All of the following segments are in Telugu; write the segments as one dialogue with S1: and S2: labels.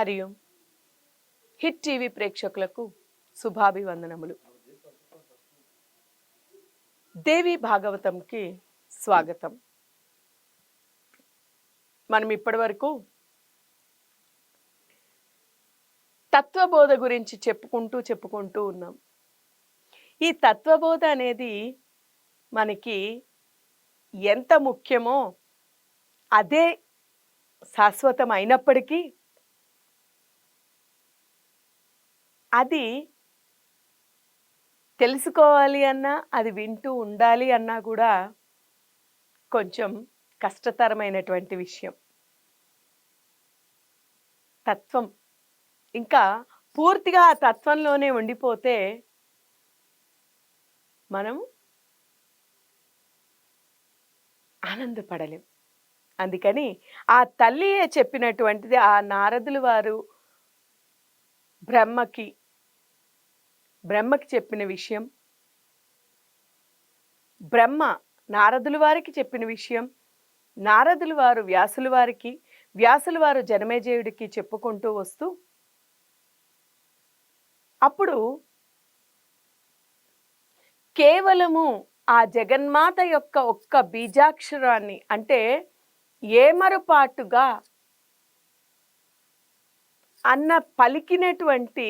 S1: హరి ఓం హిట్ టీవీ ప్రేక్షకులకు శుభాభివందనములు. దేవి భాగవతంకి స్వాగతం. మనం ఇప్పటివరకు తత్వబోధ గురించి చెప్పుకుంటూ చెప్పుకుంటూ ఉన్నాం. ఈ తత్వబోధ అనేది మనకి ఎంత ముఖ్యమో అదే శాశ్వతం అయినప్పటికీ అది తెలుసుకోవాలి అన్నా అది వింటూ ఉండాలి అన్నా కూడా కొంచెం కష్టతరమైనటువంటి విషయం. తత్వం. ఇంకా పూర్తిగా ఆ తత్వంలోనే ఉండిపోతే మనం ఆనందపడలేం. అందుకని ఆ తల్లియే చెప్పినటువంటిది ఆ నారదులు వారు బ్రహ్మకి బ్రహ్మకి చెప్పిన విషయం. బ్రహ్మ నారదుల వారికి చెప్పిన విషయం. నారదుల వారు వ్యాసుల వారికి వ్యాసుల వారు జనమేజయుడికి చెప్పుకుంటూ వస్తూ అప్పుడు కేవలము ఆ జగన్మాత యొక్క ఒక్క బీజాక్షరాన్ని అంటే ఏమరపాటుగా అన్న పలికినటువంటి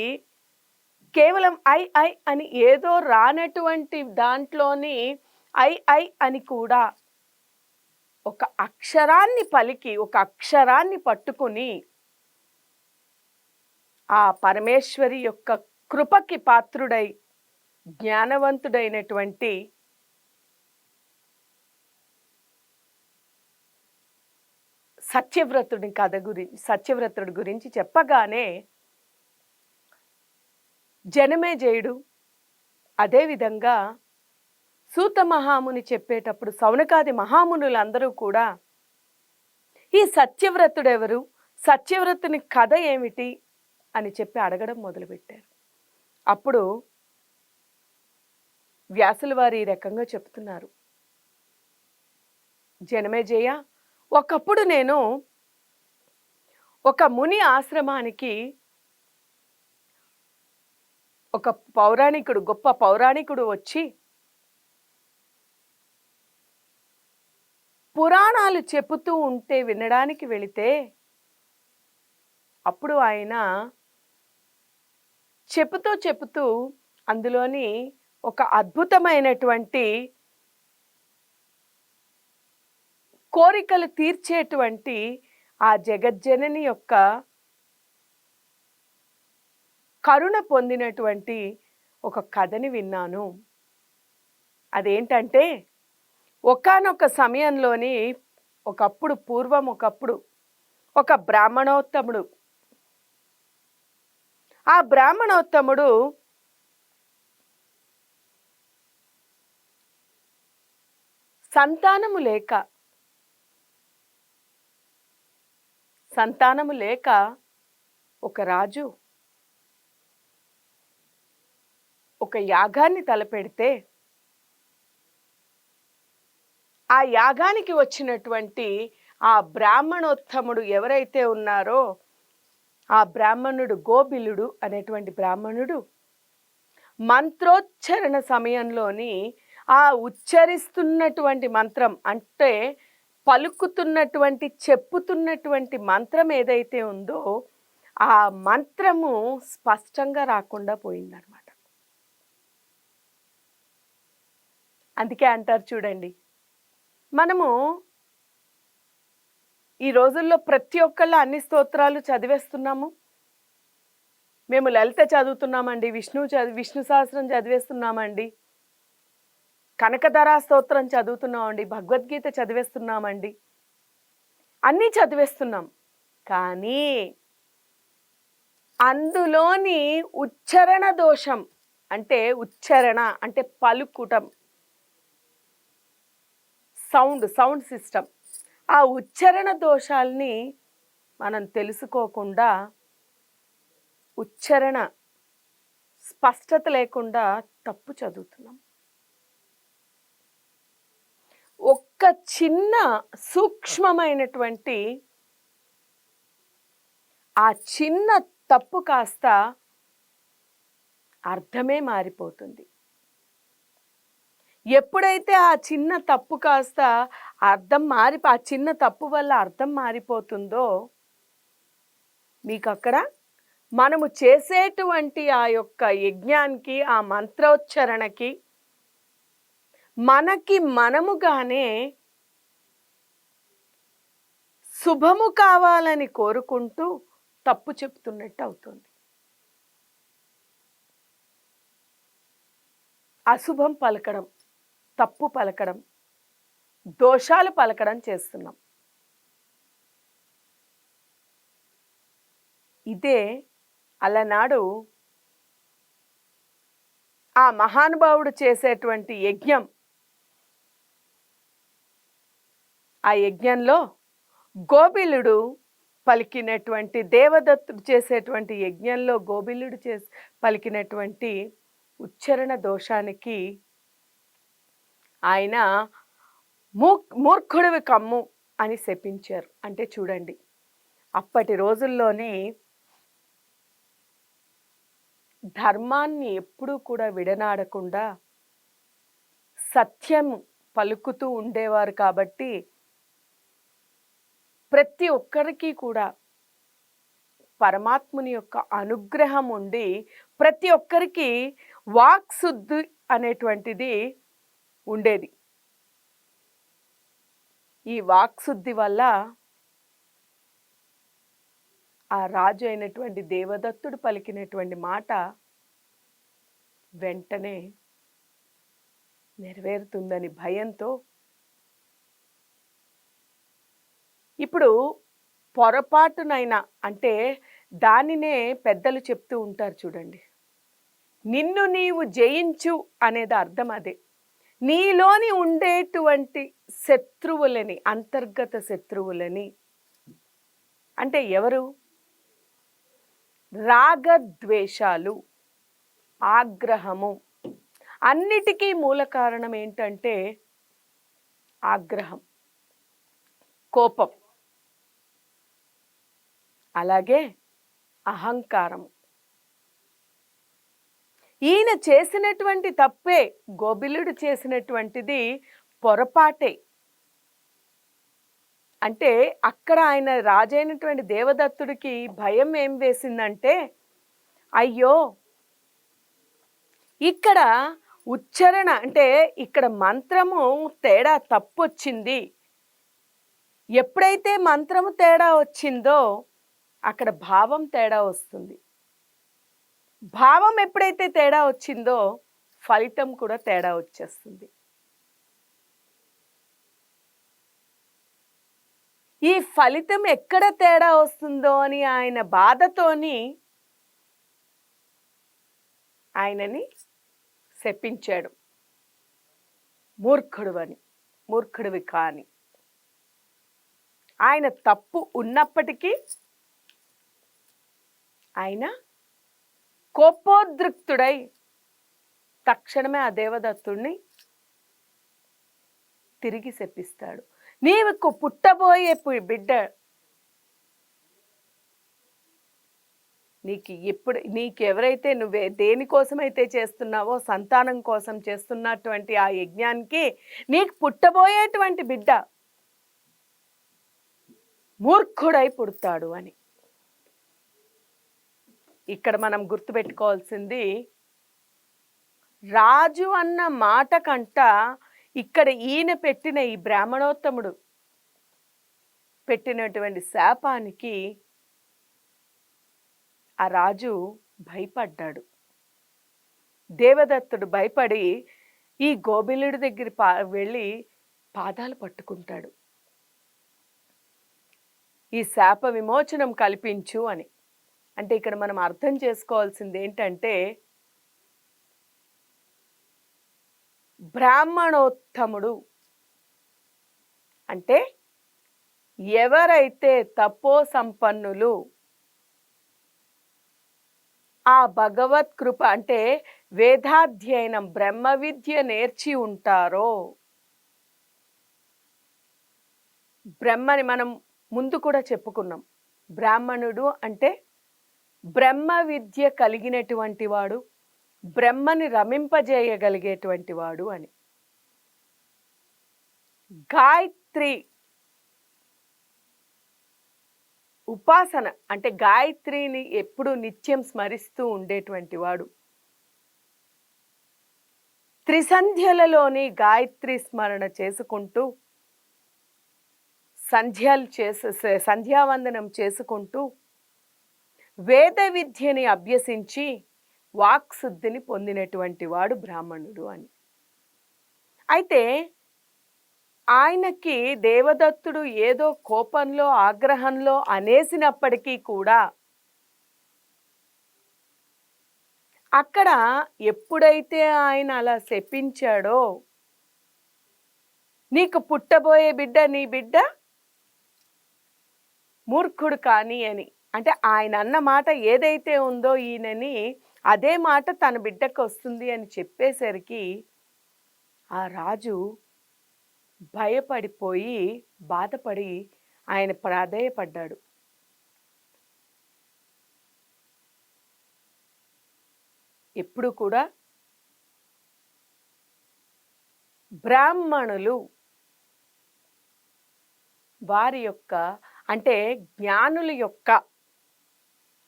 S1: కేవలం ఐ ఐ అని ఏదో రానటువంటి దాంట్లోని ఐ ఐ అని కూడా ఒక అక్షరాన్ని పలికి ఒక అక్షరాన్ని పట్టుకుని ఆ పరమేశ్వరి యొక్క కృపకి పాత్రుడై జ్ఞానవంతుడైనటువంటి సత్యవ్రతుడి కథ గురించి సత్యవ్రతుడి గురించి చెప్పగానే జనమే జయుడు. అదేవిధంగా సూత మహాముని చెప్పేటప్పుడు సౌనకాది మహామునులందరూ కూడా ఈ సత్యవ్రతుడెవరు? సత్యవ్రతుని కథ ఏమిటి? అని చెప్పి అడగడం మొదలుపెట్టారు. అప్పుడు వ్యాసుల వారు ఈ రకంగా చెప్తున్నారు. జనమేజయ ఒకప్పుడు నేను ఒక ముని ఆశ్రమానికి ఒక పౌరాణికుడు గొప్ప పౌరాణికుడు వచ్చి పురాణాలు చెబుతూ ఉంటే వినడానికి వెళితే అప్పుడు ఆయన చెబుతూ చెబుతూ అందులోని ఒక అద్భుతమైనటువంటి కోరికలు తీర్చేటువంటి ఆ జగజ్జనని యొక్క కరుణ పొందినటువంటి ఒక కథని విన్నాను. అదేంటంటే ఒకానొక సమయంలోని ఒకప్పుడు పూర్వం ఒకప్పుడు ఒక బ్రాహ్మణోత్తముడు. ఆ బ్రాహ్మణోత్తముడు సంతానము లేక సంతానము లేక ఒక రాజు ఒక యాగాన్ని తలపెడితే ఆ యాగానికి వచ్చినటువంటి ఆ బ్రాహ్మణోత్తముడు ఎవరైతే ఉన్నారో ఆ బ్రాహ్మణుడు గోబిలుడు అనేటువంటి బ్రాహ్మణుడు మంత్రోచ్చరణ సమయంలోని ఆ ఉచ్చరిస్తున్నటువంటి మంత్రం అంటే పలుకుతున్నటువంటి చెప్పుతున్నటువంటి మంత్రం ఏదైతే ఉందో ఆ మంత్రము స్పష్టంగా రాకుండా పోయిందనమాట అందుకే అంటారు చూడండి. మనము ఈ రోజుల్లో ప్రతి ఒక్కళ్ళ అన్ని స్తోత్రాలు చదివేస్తున్నాము. మేము లలిత చదువుతున్నామండి విష్ణు చదివి విష్ణు సహస్రం చదివేస్తున్నామండి. కనకధరా స్తోత్రం చదువుతున్నామండి భగవద్గీత చదివేస్తున్నామండి. అన్నీ చదివేస్తున్నాం. కానీ అందులోని ఉచ్చరణ దోషం అంటే ఉచ్చరణ అంటే పలుకుటం. Sound sound system. ఆ ఉచ్చరణ దోషాల్ని మనం తెలుసుకోకుండా ఉచ్చరణ స్పష్టత లేకుండా తప్పు చదువుతున్నాం. ఒక్క చిన్న సూక్ష్మమైనటువంటి ఆ చిన్న తప్పు కాస్త అర్థమే మారిపోతుంది. ఎప్పుడైతే ఆ చిన్న తప్పు కాస్త అర్థం మారి ఆ చిన్న తప్పు వల్ల అర్థం మారిపోతుందో మీకు అక్కడ మనము చేసేటువంటి ఆ యొక్క యజ్ఞానికి ఆ మంత్రోచ్చరణకి మనకి మనముగానే శుభము కావాలని కోరుకుంటూ తప్పు చెప్తున్నట్టు అవుతుంది. అశుభం పలకడం. తప్పు పలకడం దోషాలు పలకడం చేస్తున్నాం. ఇదే అలనాడు ఆ మహానుభావుడు చేసేటువంటి యజ్ఞం. ఆ యజ్ఞంలో గోబిలుడు పలికినటువంటి దేవదత్తుడు చేసేటువంటి యజ్ఞంలో గోబిలుడు చేసి పలికినటువంటి ఉచ్చరణ దోషానికి ఆయన మూ మూర్ఖుడివి కమ్ము అని శపించారు. అంటే చూడండి అప్పటి రోజుల్లోనే ధర్మాన్ని ఎప్పుడూ కూడా విడనాడకుండా సత్యం పలుకుతూ ఉండేవారు కాబట్టి ప్రతి ఒక్కరికి కూడా పరమాత్ముని యొక్క అనుగ్రహం ఉండి ప్రతి ఒక్కరికి వాక్శుద్ధి అనేటువంటిది ఉండేది. ఈ వాక్శుద్ధి వల్ల ఆ రాజు అయినటువంటి దేవదత్తుడు పలికినటువంటి మాట వెంటనే నెరవేరుతుందని భయంతో ఇప్పుడు పొరపాటునైనా అంటే దానినే పెద్దలు చెప్తూ ఉంటారు చూడండి. నిన్ను నీవు జయించు అనేది అర్థం అదే. నీలోని ఉండేటువంటి శత్రువులని అంతర్గత శత్రువులని అంటే ఎవరు? రాగద్వేషాలు ఆగ్రహము. అన్నిటికీ మూల కారణం ఏంటంటే ఆగ్రహం కోపం. అలాగే అహంకారం ఈయన చేసినటువంటి తప్పే గోబిలుడు చేసినటువంటిది పొరపాటే. అంటే అక్కడ ఆయన రాజైనటువంటి దేవదత్తుడికి భయం ఏం వేసిందంటే అయ్యో ఇక్కడ ఉచ్చరణ అంటే ఇక్కడ మంత్రము తేడా తప్పు వచ్చింది ఎప్పుడైతే మంత్రము తేడా వచ్చిందో అక్కడ భావం తేడా వస్తుంది. భావం ఎప్పుడైతే తేడా వచ్చిందో ఫలితం కూడా తేడా వచ్చేస్తుంది. ఈ ఫలితం ఎక్కడ తేడా వస్తుందో అని ఆయన బాధతోని ఆయనని శపించాడు. మూర్ఖుడు అని మూర్ఖుడివి కాని. ఆయన తప్పు ఉన్నప్పటికీ ఆయన కోపోద్రిక్తుడై తక్షణమే ఆ దేవదత్తుడిని తిరిగి శపిస్తాడు. నీవు పుట్టబోయే పు- బిడ్డ నీకు ఎప్పుడు నీకు ఎవరైతే నువ్వే దేనికోసమైతే చేస్తున్నావో సంతానం కోసం చేస్తున్నటువంటి ఆ యజ్ఞానికి నీకు పుట్టబోయేటువంటి బిడ్డ మూర్ఖుడై పుడతాడు అని. ఇక్కడ మనం గుర్తుపెట్టుకోవాల్సింది రాజు అన్న మాట కంట ఇక్కడ ఈయన పెట్టిన ఈ బ్రాహ్మణోత్తముడు పెట్టినటువంటి శాపానికి ఆ రాజు భయపడ్డాడు. దేవదత్తుడు భయపడి ఈ గోబిలుడి దగ్గర పా వెళ్ళి పాదాలు పట్టుకుంటాడు. ఈ శాప విమోచనం కల్పించు అని. అంటే ఇక్కడ మనం అర్థం చేసుకోవాల్సింది ఏంటంటే బ్రాహ్మణోత్తముడు అంటే ఎవరైతే తపో సంపన్నులు ఆ భగవత్ కృప అంటే వేదాధ్యయనం బ్రహ్మ విద్య నేర్చి ఉంటారో బ్రహ్మని మనం ముందు కూడా చెప్పుకున్నాం. బ్రాహ్మణుడు అంటే బ్రహ్మ విద్య కలిగినటువంటి వాడు బ్రహ్మని రమింపజేయగలిగేటువంటి వాడు అని. గాయత్రి ఉపాసన అంటే గాయత్రిని ఎప్పుడు నిత్యం స్మరిస్తూ ఉండేటువంటి వాడు. త్రిసంధ్యలలోని గాయత్రి స్మరణ చేసుకుంటూ సంధ్యాలు చేసే సంధ్యావందనం చేసుకుంటూ వేద విద్యని అభ్యసించి వాక్శుద్ధిని పొందినటువంటి వాడు బ్రాహ్మణుడు అని. అయితే ఆయనకి దేవదత్తుడు ఏదో కోపంలో ఆగ్రహంలో అనేసినప్పటికీ కూడా అక్కడ ఎప్పుడైతే ఆయన అలా శపించాడో నీకు పుట్టబోయే బిడ్డ నీ బిడ్డ మూర్ఖుడు కానీ అని అంటే ఆయన అన్న మాట ఏదైతే ఉందో ఈయనని అదే మాట తన బిడ్డకు వస్తుంది అని చెప్పేసరికి ఆ రాజు భయపడిపోయి బాధపడి ఆయన ప్రాధేయపడ్డాడు. ఎప్పుడు కూడా బ్రాహ్మణులు వారి యొక్క అంటే జ్ఞానుల యొక్క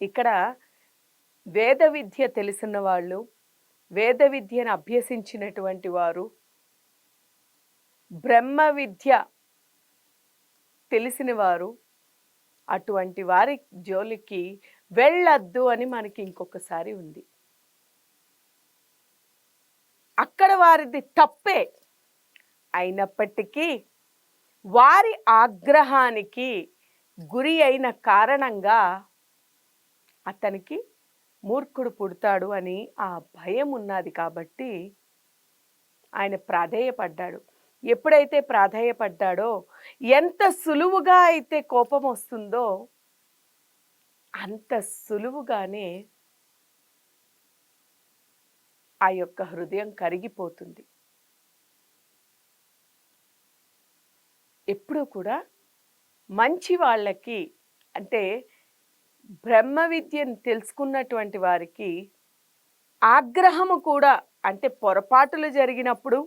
S1: ఇక్కడ వేద విద్య తెలిసిన వాళ్ళు వేద విద్యను అభ్యసించినటువంటి వారు బ్రహ్మ విద్య తెలిసిన వారు అటువంటి వారి జోలికి వెళ్ళద్దు అని మనకి ఇంకొకసారి ఉంది. అక్కడ వారిది తప్పే. అయినప్పటికీ వారి ఆగ్రహానికి గురి అయిన కారణంగా అతనికి మూర్ఖుడు పుడతాడు అని ఆ భయం ఉన్నది కాబట్టి ఆయన ప్రాధేయపడ్డాడు. ఎప్పుడైతే ప్రాధేయపడ్డాడో ఎంత సులువుగా అయితే కోపం వస్తుందో అంత సులువుగానే ఆ యొక్క హృదయం కరిగిపోతుంది. ఎప్పుడూ కూడా మంచి వాళ్ళకి అంటే బ్రహ్మ విద్యను తెలుసుకున్నటువంటి వారికి ఆగ్రహము కూడా అంటే పొరపాటులు జరిగినప్పుడు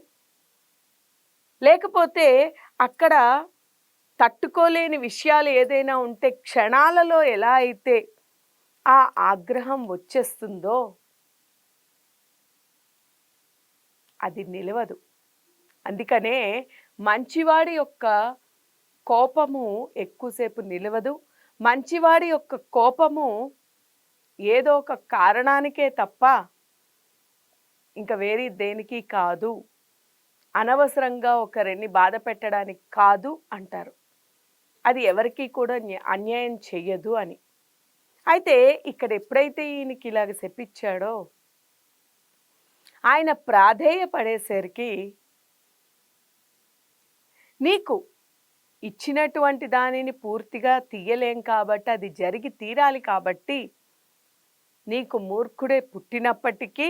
S1: లేకపోతే అక్కడ తట్టుకోలేని విషయాలు ఏదైనా ఉంటే క్షణాలలో ఎలా అయితే ఆ ఆగ్రహం వచ్చేస్తుందో అది నిలవదు. అందుకనే మంచివాడి యొక్క కోపము ఎక్కువసేపు నిలవదు. మంచివాడి యొక్క కోపము ఏదో ఒక కారణానికే తప్ప ఇంకా వేరే దేనికి కాదు. అనవసరంగా ఒకరిని బాధ పెట్టడానికి కాదు అంటారు. అది ఎవరికి కూడా అన్యాయం చెయ్యదు అని. అయితే ఇక్కడ ఎప్పుడైతే ఈయనకి ఇలాగ చెప్పించాడో ఆయన ప్రాధేయపడేసరికి నీకు ఇచ్చినటువంటి దానిని పూర్తిగా తీయలేం కాబట్టి అది జరిగి తీరాలి కాబట్టి నీకు మూర్ఖుడే పుట్టినప్పటికీ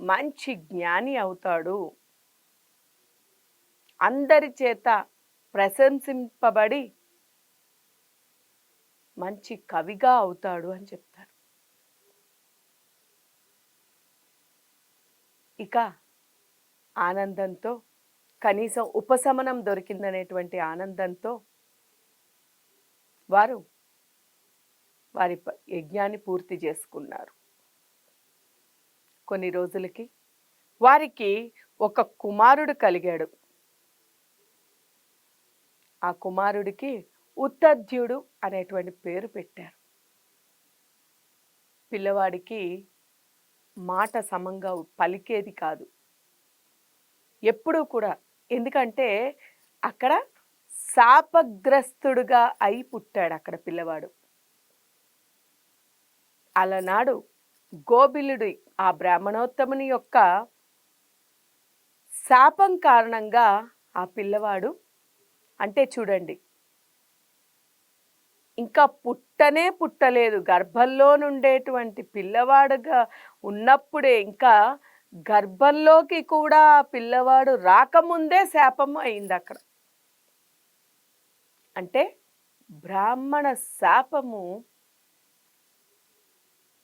S1: మంచి జ్ఞాని అవుతాడు. అందరి చేత ప్రశంసింపబడి మంచి కవిగా అవుతాడు అని చెప్తారు. ఇక ఆనందంతో కనీసం ఉపశమనం దొరికిందనేటువంటి ఆనందంతో వారు వారి యజ్ఞాన్ని పూర్తి చేసుకున్నారు. కొన్ని రోజులకి వారికి ఒక కుమారుడు కలిగాడు. ఆ కుమారుడికి ఉత్తధ్యుడు అనేటువంటి పేరు పెట్టారు. పిల్లవాడికి మాట సమంగా పలికేది కాదు. ఎప్పుడూ కూడా ఎందుకంటే అక్కడ శాపగ్రస్తుడుగా అయి పుట్టాడు అక్కడ పిల్లవాడు. అలనాడు గోబిలుడి ఆ బ్రాహ్మణోత్తముని యొక్క శాపం కారణంగా ఆ పిల్లవాడు అంటే చూడండి ఇంకా పుట్టనే పుట్టలేదు. గర్భంలో నుండేటువంటి పిల్లవాడుగా ఉన్నప్పుడే ఇంకా గర్భంలోకి కూడా పిల్లవాడు రాకముందే శాపం అయింది అక్కడ అంటే బ్రాహ్మణ శాపము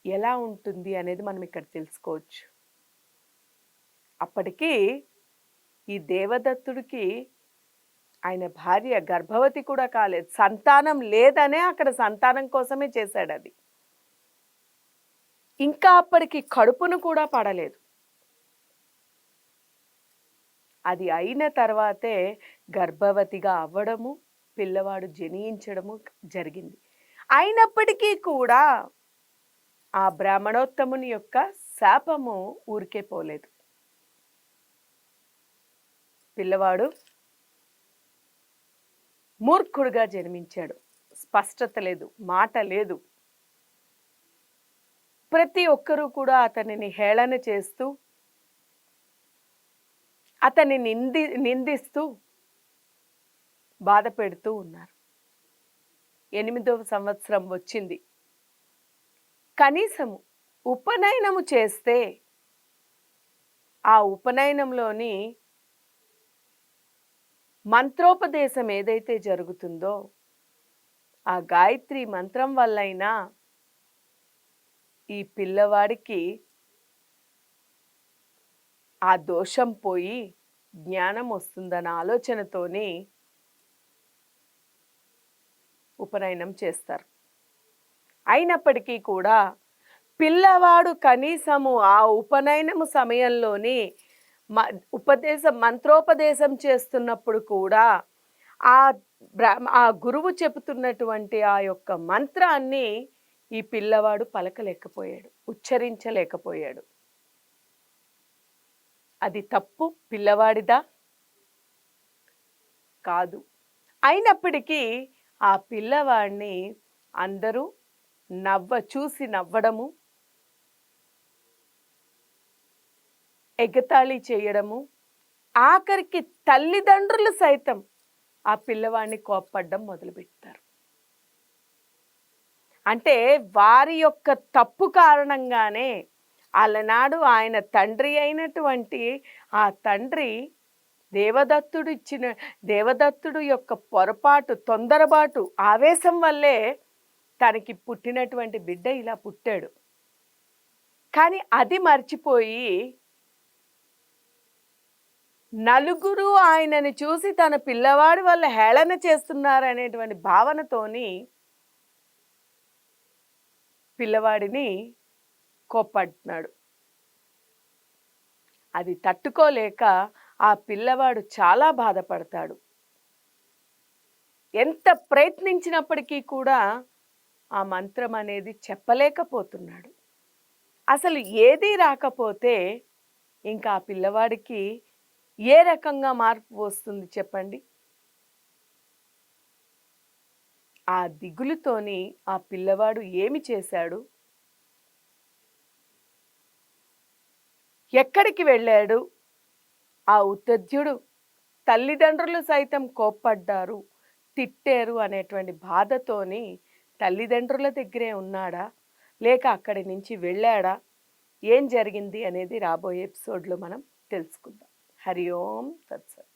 S1: ఎలా ఉంటుంది అనేది మనం ఇక్కడ తెలుసుకోవచ్చు. అప్పటికి ఈ దేవదత్తుడికి ఆయన భార్య గర్భవతి కూడా కాలేదు. సంతానం లేదనే అక్కడ సంతానం కోసమే చేశాడు అది. ఇంకా అప్పటికి కడుపును కూడా పడలేదు. అది అయిన తర్వాతే గర్భవతిగా అవ్వడము పిల్లవాడు జనించడము జరిగింది. అయినప్పటికీ కూడా ఆ బ్రాహ్మణోత్తముని యొక్క శాపము ఊరికే పోలేదు. పిల్లవాడు మూర్ఖుడుగా జన్మించాడు. స్పష్టత లేదు మాట లేదు. ప్రతి ఒక్కరూ కూడా అతనిని హేళన చేస్తూ అతన్ని నింది నిందిస్తూ బాధ పెడుతూ ఉన్నారు. ఎనిమిదవ సంవత్సరం వచ్చింది. కనీసము ఉపనయనము చేస్తే ఆ ఉపనయనంలోని మంత్రోపదేశం ఏదైతే జరుగుతుందో ఆ గాయత్రి మంత్రం వల్లైనా ఈ పిల్లవాడికి ఆ దోషం పోయి జ్ఞానం వస్తుందన్న ఆలోచనతోనే ఉపనయనం చేస్తారు. అయినప్పటికీ కూడా పిల్లవాడు కనీసము ఆ ఉపనయనము సమయంలోనే మ ఉపదేశం మంత్రోపదేశం చేస్తున్నప్పుడు కూడా ఆ ఆ గురువు చెబుతున్నటువంటి ఆ యొక్క మంత్రాన్ని ఈ పిల్లవాడు పలకలేకపోయాడు ఉచ్చరించలేకపోయాడు. అది తప్పు పిల్లవాడిదా? కాదు. అయినప్పటికీ ఆ పిల్లవాడిని అందరూ నవ్వ చూసి నవ్వడము ఎగతాళి చేయడము ఆఖరికి తల్లిదండ్రులు సైతం ఆ పిల్లవాడిని కోప్పడ్డం మొదలుపెడతారు అంటే వారి యొక్క తప్పు కారణంగానే అలనాడు ఆయన తండ్రి అయినటువంటి ఆ తండ్రి దేవదత్తుడు ఇచ్చిన దేవదత్తుడు యొక్క పొరపాటు తొందరపాటు ఆవేశం వల్లే తనకి పుట్టినటువంటి బిడ్డ ఇలా పుట్టాడు. కానీ అది మర్చిపోయి నలుగురు ఆయనని చూసి తన పిల్లవాడి వల్ల హేళన చేస్తున్నారు అనేటువంటి భావనతోని పిల్లవాడిని కోప్పడుతున్నాడు. అది తట్టుకోలేక ఆ పిల్లవాడు చాలా బాధపడతాడు. ఎంత ప్రయత్నించినప్పటికీ కూడా ఆ మంత్రం అనేది చెప్పలేకపోతున్నాడు. అసలు ఏదీ రాకపోతే ఇంకా ఆ పిల్లవాడికి ఏ రకంగా మార్పు వస్తుంది చెప్పండి? ఆ దిగులుతోని ఆ పిల్లవాడు ఏమి చేశాడు? ఎక్కడికి వెళ్ళాడు? ఆ ఉత్తద్యుడు. తల్లిదండ్రులు సైతం కోప్పడ్డారు. తిట్టారు అనేటువంటి బాధతోని తల్లిదండ్రుల దగ్గరే ఉన్నాడా? లేక అక్కడి నుంచి వెళ్ళాడా? ఏం జరిగింది అనేది రాబోయే ఎపిసోడ్లో మనం తెలుసుకుందాం. హరి ఓం తత్సత్.